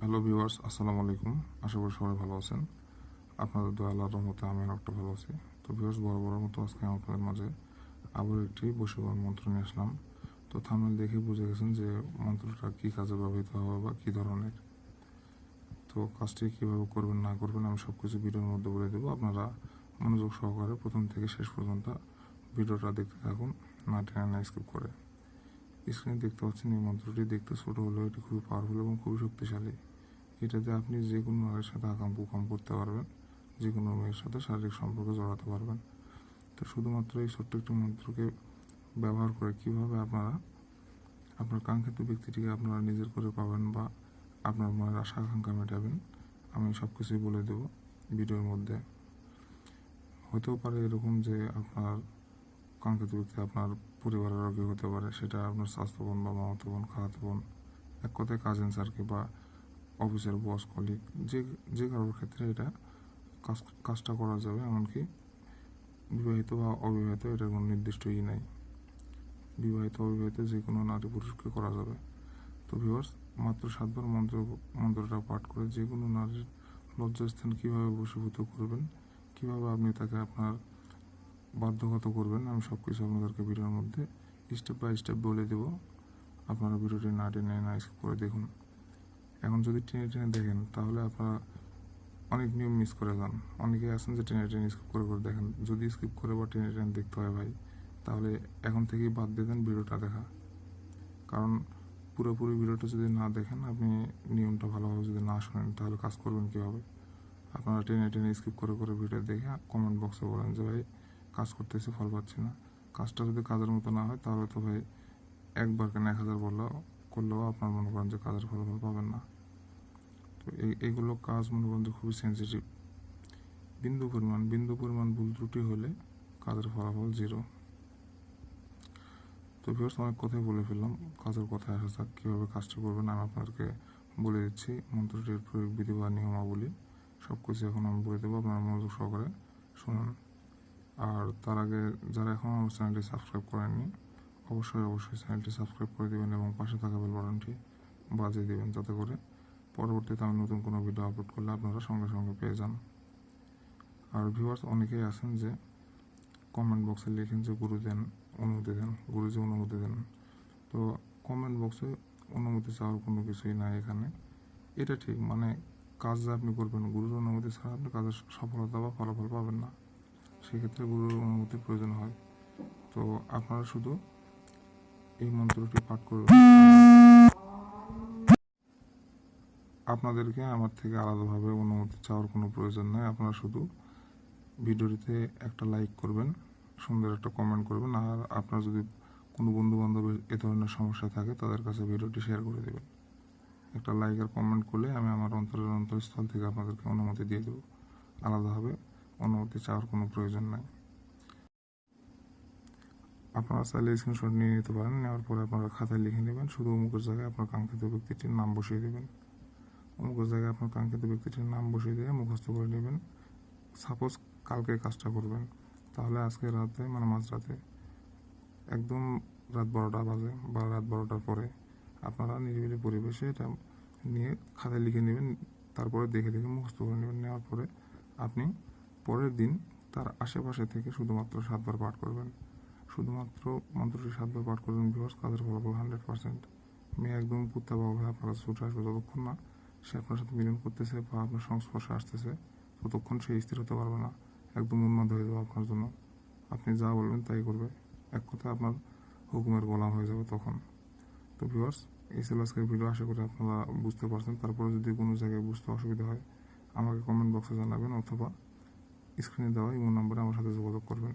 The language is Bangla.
হ্যালো ভিউয়ার্স আসসালামু আলাইকুম। আশা করি সবাই ভালো আছেন। আপনাদের দয়া, আল্লাহর রহমতে আমি একটা ভালো আছি। তো ভিউয়ার্স বড় বড় মতো আজকে আপনাদের মাঝে আবার একটি বশীকরণ মন্ত্র নিয়ে আসলাম। তো থামনেল দেখে বুঝে গেছেন যে মন্ত্রটা কী কাজে ব্যবহৃত হবে বা কী ধরনের। তো কাজটি কীভাবে করবেন, না করবেন, আমি সব কিছু ভিডিওর মধ্যে বলে দেবো। আপনারা মনোযোগ সহকারে প্রথম থেকে শেষ পর্যন্ত ভিডিওটা দেখতে থাকুন, না টেনে না স্কিপ করে। স্ক্রিনে দেখতে পাচ্ছেন এই মন্ত্রটি দেখতে ছোট হলেও এটি খুবই পাওয়ারফুল এবং খুবই শক্তিশালী। এটাতে আপনি যে কোনো নারীর সাথে আকাম কুকাম করতে পারবেন যে কোনো মেয়ের সাথে শারীরিক সম্পর্কে জড়াতে পারবেন। তো শুধুমাত্র এই ছোট্ট একটি মন্ত্রকে ব্যবহার করে কীভাবে আপনারা আপনার কাঙ্ক্ষিত ব্যক্তিটিকে আপনারা নিজের করে পাবেন বা আপনার মনের আশা আকাঙ্ক্ষা মেটাবেন, আমি সব কিছুই বলে দেব ভিডিওর মধ্যে। হতেও পারে এরকম যে আপনার কাঙ্ক্ষিত ব্যক্তি আপনার পরিবারের কেউ হতে পারে, সেটা আপনার স্বাস্থ্য বোন বা মামাতো বোন, খালাতো বোন, এক কথায় কাজিন স্যারকে বা অফিসের বস কলিগ যে যে কারোর ক্ষেত্রে এটা কাজ, কাজটা করা যাবে, এমনকি বিবাহিত বা অবিবাহিত এটার কোনো নির্দিষ্ট ই নাই। বিবাহিত, অবিবাহিত যে কোনো নারী পুরুষকে করা যাবে। তো ভিউয়ার্স মাত্র সাতবার মন্ত্র, মন্ত্রটা পাঠ করে যে কোনো নারীর লজ্জাস্থান কীভাবে বশীভূত করবেন, কীভাবে আপনি তাকে আপনার বাধ্যগত করবেন, আমি সব কিছু আপনাদেরকে ভিডিওর মধ্যে স্টেপ বাই স্টেপ বলে দেব। আপনারা ভিডিওটি না টেনে না করে দেখুন। এখন যদি টেনে টেনে দেখেন, তাহলে আপনারা অনেক নিয়ম মিস করে যান। অনেকে আছেন যে টেনে টেনে স্কিপ করে করে দেখেন। যদি স্কিপ করে বা টেনে টেনে দেখতে হয় ভাই, তাহলে এখন থেকেই বাদ দিয়ে দেন ভিডিওটা দেখা। কারণ পুরোপুরি ভিডিওটা যদি না দেখেন, আপনি নিয়মটা ভালোভাবে যদি না শোনেন, তাহলে কাজ করবেন কীভাবে? আপনারা টেনে টেনে স্কিপ করে করে ভিডিও দেখে কমেন্ট বক্সে বলেন যে, ভাই, কাজ করতেছি, ফল পাচ্ছি না। কাজটা যদি কাজের মতো না হয়, তাহলে তো ভাই, একবার কেন এক হাজার বললেও করলেও আপনার মনে করেন যে কাজের ফলাফল পাবেন না। তো এগুলো কাজ মনে করেন যে খুবই সেন্সিটিভ বিন্দু পরিমাণ বিন্দু পরিমাণ ভুল ত্রুটি হলে কাজের ফলাফল জিরো তো ভিউয়ার্স অনেক কথাই বলে ফেললাম। কাজের কথায় আসা যাক, কীভাবে কাজটা করবেন আমি আপনাদেরকে বলে দিচ্ছি। মন্ত্রটির প্রয়োগ বিধি বা নিয়মাবলী সব কিছু এখন আমি বলে দেবো, আপনারা মনোযোগ সহকারে শুনুন। আর তার আগে যারা এখন আমার চ্যানেলটি সাবস্ক্রাইব করেননি অবশ্যই অবশ্যই চ্যানেলটি সাবস্ক্রাইব করে দেবেন এবং পাশে থাকা বেল বাটনটি বাজিয়ে দেবেন যাতে করে পরবর্তীতে আমি নতুন কোনো ভিডিও আপলোড করলে আপনারা সঙ্গে সঙ্গে পেয়ে যান। আর ভিউয়ার্স অনেকেই আছেন যে কমেন্ট বক্সে লিখেন যে গুরু দেন অনুমতি দেন, গুরুজি অনুমতি দেন। তো কমেন্ট বক্সে অনুমতি চাওয়ার কোনো কিছুই নাই এখানে। এটা ঠিক মানে কাজ যা আপনি করবেন, গুরুর অনুমতি ছাড়া আপনি কাজের সফলতা বা ফলাফল পাবেন না। সেক্ষেত্রে গুরুর অনুমতির প্রয়োজন হয়। তো আপনারা শুধু এই মন্ত্রটি পাঠ করবেন আপনাদেরকে আমার থেকে আলাদাভাবে অনুমতি চাওয়ার কোনো প্রয়োজন নাই। আপনারা শুধু ভিডিওটিতে একটা লাইক করবেন, সুন্দর একটা কমেন্ট করবেন, আর আপনার যদি কোনো বন্ধু বান্ধবের এ ধরনের সমস্যা থাকে, তাদের কাছে ভিডিওটি শেয়ার করে দেবেন। একটা লাইক আর কমেন্ট করলে আমি আমার অন্তরের অন্তরস্থল থেকে আপনাদেরকে অনুমতি দিয়ে দেবো। আলাদাভাবে অনুমতি চাওয়ার কোনো প্রয়োজন নাই। আপনারা চাইলে স্ক্রিনশট নিয়ে নিতে পারেন, নেওয়ার পরে আপনারা খাতায় লিখে নেবেন। শুধু অমুকের জায়গায় আপনার কাঙ্ক্ষিত ব্যক্তিটির নাম বসিয়ে দেবেন। অমুকের জায়গায় আপনার কাঙ্ক্ষিত ব্যক্তিটির নাম বসিয়ে দিয়ে মুখস্থ করে নেবেন। সাপোজ কালকে কাজটা করবেন। তাহলে আজকে রাতে মানে মাঝরাতে, একদম রাত বারোটা বাজে বা রাত বারোটার পরে আপনারা নিরিবিলি পরিবেশে এটা নিয়ে খাতায় লিখে নেবেন, তারপরে দেখে দেখে মুখস্থ করে নেবেন। নেওয়ার পরে আপনি পরের দিন তার আশেপাশে থেকে শুধুমাত্র সাতবার পাঠ করবেন। শুধুমাত্র মন্ত্রটি সাতবার পাঠ করবেন বিভার্স কাজের ফলাফল হান্ড্রেড পার্সেন্ট মেয়ে একদম পুত্তা বাবু হয়ে আপনার কাছে ছুটে আসবে যতক্ষণ না সে আপনার সাথে মিলন করতেছে বা আপনার সংস্পর্শে আসতেছে, ততক্ষণ সে স্থির হতে পারবে না। একদম উন্মাদ হয়ে যাবে আপনার জন্য। আপনি যা বলবেন তাই করবে। এক কথায় আপনার হুকুমের গোলাম হয়ে যাবে তখন। তো ভিউয়ার্স এই ছিল আজকের ভিডিও আশা করি আপনারা বুঝতে পারছেন। তারপরে যদি কোনো জায়গায় বুঝতে অসুবিধা হয়, আমাকে কমেন্ট বক্সে জানাবেন অথবা স্ক্রিনে দেওয়া ইমো নম্বরে আমার সাথে যোগাযোগ করবেন।